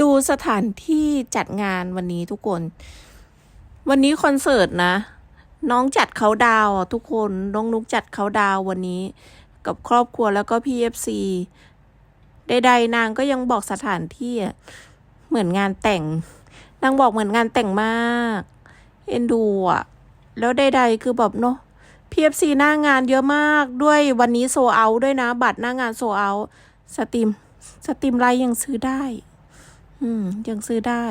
ดูสถานที่จัดงานวันนี้ทุกคน วันนี้คอนเสิร์ตนะ น้องจัดเขาดาวทุกคนน้องนุกจัดเขาดาววันนี้ กับครอบครัวแล้วก็พีเอฟซีใดๆนางก็ยังบอกสถานที่เหมือนงานแต่ง นางบอกเหมือนงานแต่งมากเอ็นดูอะ แล้วใดๆคือแบบเนาะ PFC หน้างานเยอะมากด้วยวันนี้โซเอาด้วยนะ บัตรหน้างานโซเอาสตรีมสตรีมไลน์ยังซื้อได้ อืม ยังซื้อได้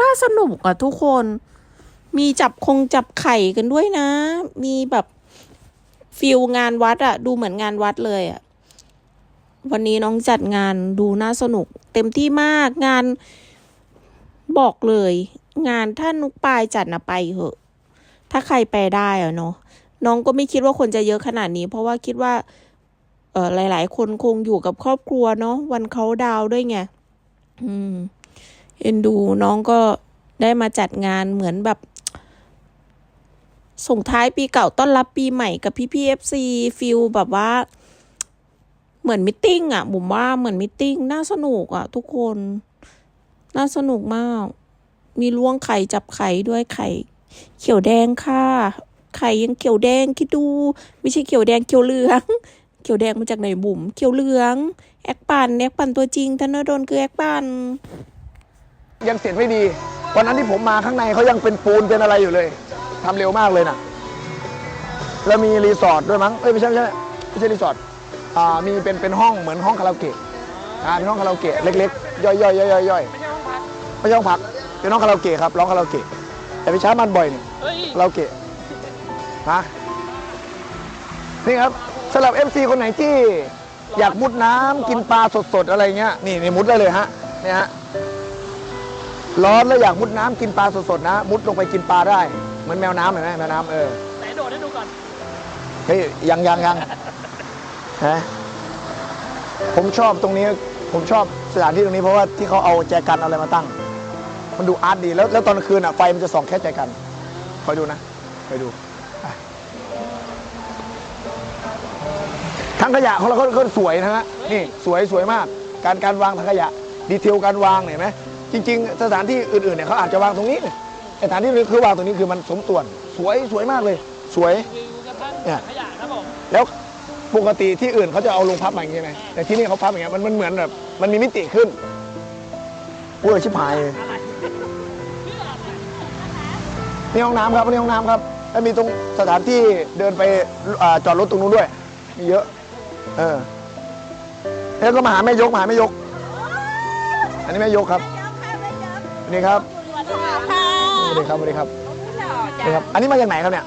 น่าสนุกอะทุกคน มีจับคงจับไข่กันด้วยนะ มีแบบฟิลงานวัดอะดูเหมือนงานวัดเลยอะวันนี้น้องจัดงานดูน่าสนุก เต็มที่มากงานบอกเลย งานถ้านุกปายจัดนะไปเหอะ ถ้าใครไปได้อะเนาะน้องก็ไม่คิดว่าคนจะเยอะขนาดนี้ เพราะว่าคิดว่า เออหลาย ๆ คนคงอยู่กับครอบครัวเนาะวันเขาดาวด้วยไง อืมเอ็นดูน้องก็ได้มาจัดงานเหมือนแบบ ส่งท้ายปีเก่าต้อนรับปีใหม่กับพี่พีเอฟซีฟิลแบบว่า เหมือนมิทติ้งอะผมว่าเหมือนมิทติ้งน่าสนุกอะ ทุกคน น่าสนุกมาก มีล้วงไข่จับไข่ด้วยไข่ เขียวแดงค่ะ ไข่ยังเขียวแดงคิดดู ไม่ใช่เขียวแดงเขียวเหลือง เขียวแดงมาจากไหนบุ๋มเขียวเหลือง แอคปันแอคปันตัวจริงธนดลคือแอคปันยังเสร็จไม่ดี วันนั้นที่ผมมาข้างในเขายังเป็นปูนเป็นอะไรอยู่เลยทำเร็วมากเลยน่ะแล้วมีรีสอร์ทด้วยมั้งเอ้ยไม่ใช่ไม่ใช่ไม่ใช่รีสอร์ทอ่ามีเป็นเป็นห้องเหมือนห้องคาราโอเกะอ่าเป็นห้องคาราโอเกะเล็กๆย่อยๆย่อยๆย่อยๆย่อยๆไม่ใช่ห้องพักเป็นห้องคาราโอเกะครับร้องคาราโอเกะแต่ไปใช้มันบ่อยนี่คาราโอเกะฮะนี่ครับ สำหรับ FC คนไหนที่อยากมุดน้ำกินปลาสดๆอะไรเงี้ยนี่นี่มุดได้เลยฮะเนี่ยฮะร้อนแล้วอยากมุดน้ำกินปลาสดๆนะ มุดลงไปกินปลาได้เหมือนแมวน้ำเห็นไหมแมวน้ำเออไหนโดดให้ดูก่อนเฮ้ยยังยังยังฮะผมชอบตรงนี้ ผมชอบสถานที่ตรงนี้เพราะว่าที่เขาเอาแจกันเอาอะไรมาตั้ง มันดูอาร์ตดีแล้วแล้วตอนกลางคืนอะไฟมันจะส่องแค่แจกันคอยดูนะคอยดู ทั้งขยะของเราก็ก็สวยนะฮะนี่สวยสวยมาก การการวางทั้งขยะดีเทลการวางเห็นไหมจริง ๆ สถานที่อื่นๆเนี่ยเขาอาจจะวางตรงนี้แต่สถานที่นี้คือวางตรงนี้คือมันสมส่วน สวยสวยมากเลย สวย วิวกระทั่งเนี่ย ขยะครับผมแล้วปกติที่อื่นเขาจะเอาลงพับมาอย่างนี้ใช่ไหมแต่ที่นี่เขาพับอย่างเงี้ยมันมันเหมือนแบบมันมีมิติขึ้นอุ้ยชิบหายเลยนี่ห้องน้ำครับนี่ห้องน้ำครับแล้วมีตรงสถานที่เดินไปอ่าจอดรถตรงนู้นด้วยมีเยอะ เออแล้วก็มาหาแม่ยกมาหาแม่ยก อันนี้แม่ยกครับนี่ครับสวัสดีครับสวัสดีครับสวัสดีครับ อันนี้มาจากไหนครับเนี่ย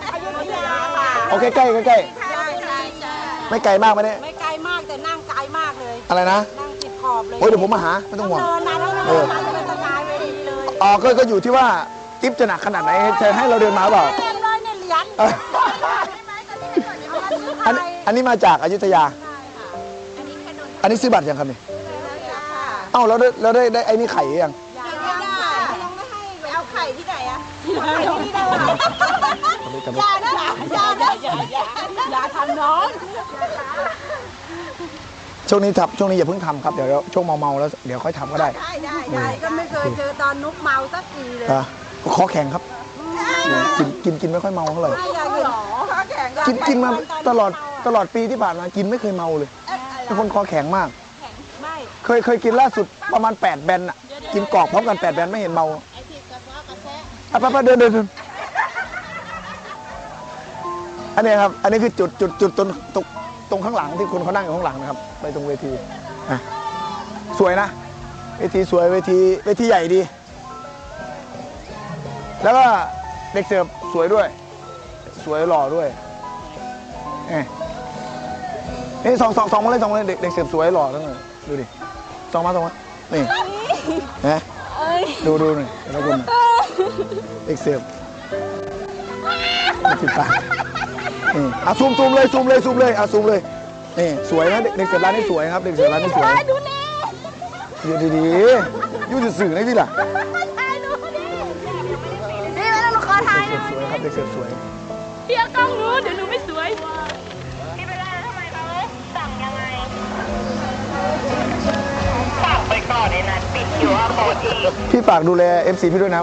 โอเคใกล้ใกล้ใกล้ใช่ใช่ใช่ไม่ไกลมากไม่ได้ไม่ไกลมากแต่นั่งไกลมากเลย อะไรนะนั่งติดขอบเลยโอ้ยเดี๋ยวผมมาหาไม่ต้องห่วงเดินมาแล้วเอเดิอนมาเป็นสกายเวทีเลยอ๋อก็ก็อยู่ที่ว่าทิปจะหนักขนาดไหนจะให้เราเดินมาหรือเปล่าเต็มเลยเนี่ยเหรียญเอออันอันนี้มาจากอยุธยา อันนี้ซื้อบัตรยังครับนี่เอ้าเราได้เราได้ได้ไอ้นี่ไข่ยังยังยังไม่ให้ไปเอาไข่ที่ไหนอะไข่ที่ไหนวะเอาไปกันอย่านะอย่านะอย่าอย่าอย่าทำน้องช่วงนี้ทำช่วงนี้อย่าเพิ่งทำครับเดี๋ยวช่วงเมาๆแล้วเดี๋ยวค่อยทำก็ได้ได้ได้ได้ก็ไม่เคยเจอตอนนุกเมาสักทีเลยอะคอแข็งครับ กินกินกินไม่ค่อยเมาเท่าไหร่ ไม่อยากหรอขาแข็งกินกินมาตลอดตลอดปีที่ผ่านมากินไม่เคยเมาเลย เป็นคนคอแข็งมากไม่เคยเคยกินล่าสุดประมาณ 8 แบนอะกินกรอกพร้อมกัน 8 แบนไม่เห็นเมาอะไปไปเดินเดินเดินอันนี้ครับ อันนี้คือจุดจุดจุดตรงตรงตรงข้างหลังที่คนเขานั่งอยู่ข้างหลังนะครับ ไปตรงเวทีอะสวยนะ เวทีสวยเวทีเวทีใหญ่ดี แล้วก็เด็กเสิร์ฟสวยด้วย สวยหล่อด้วยเอ้ ยนี่สองสองสองมาเลยสองมาเลยเด็กเด็กเสิร์ฟสวยหล่อทั้งนั้นดูดิสองมาสองมานี่นะดูดูหน่อยแล้วคุณเด็กเสิร์ฟติดตานี่อะซูมซูมเลยซูมเลยซูมเลยอะซูมเลยนี่สวยนะเด็กเด็กเสิร์ฟร้านนี้สวยครับเด็กเสิร์ฟร้านนี้สวยดูดีๆอยู่สื่อๆนะพี่ล่ะนี่แล้วลูกคอไทยเด็กเสิร์ฟสวยครับเด็กเสิร์ฟสวยเพี่ยกล้องรู้เดี๋ยวหนูไม่สวย พี่ไปได้ทำไมเขาสั่งยังไงสั่งไปก่อนไอ้นัทปิดอยู่ว่าโคตรอีก พี่ฝากดูแล FC พี่ด้วยนะ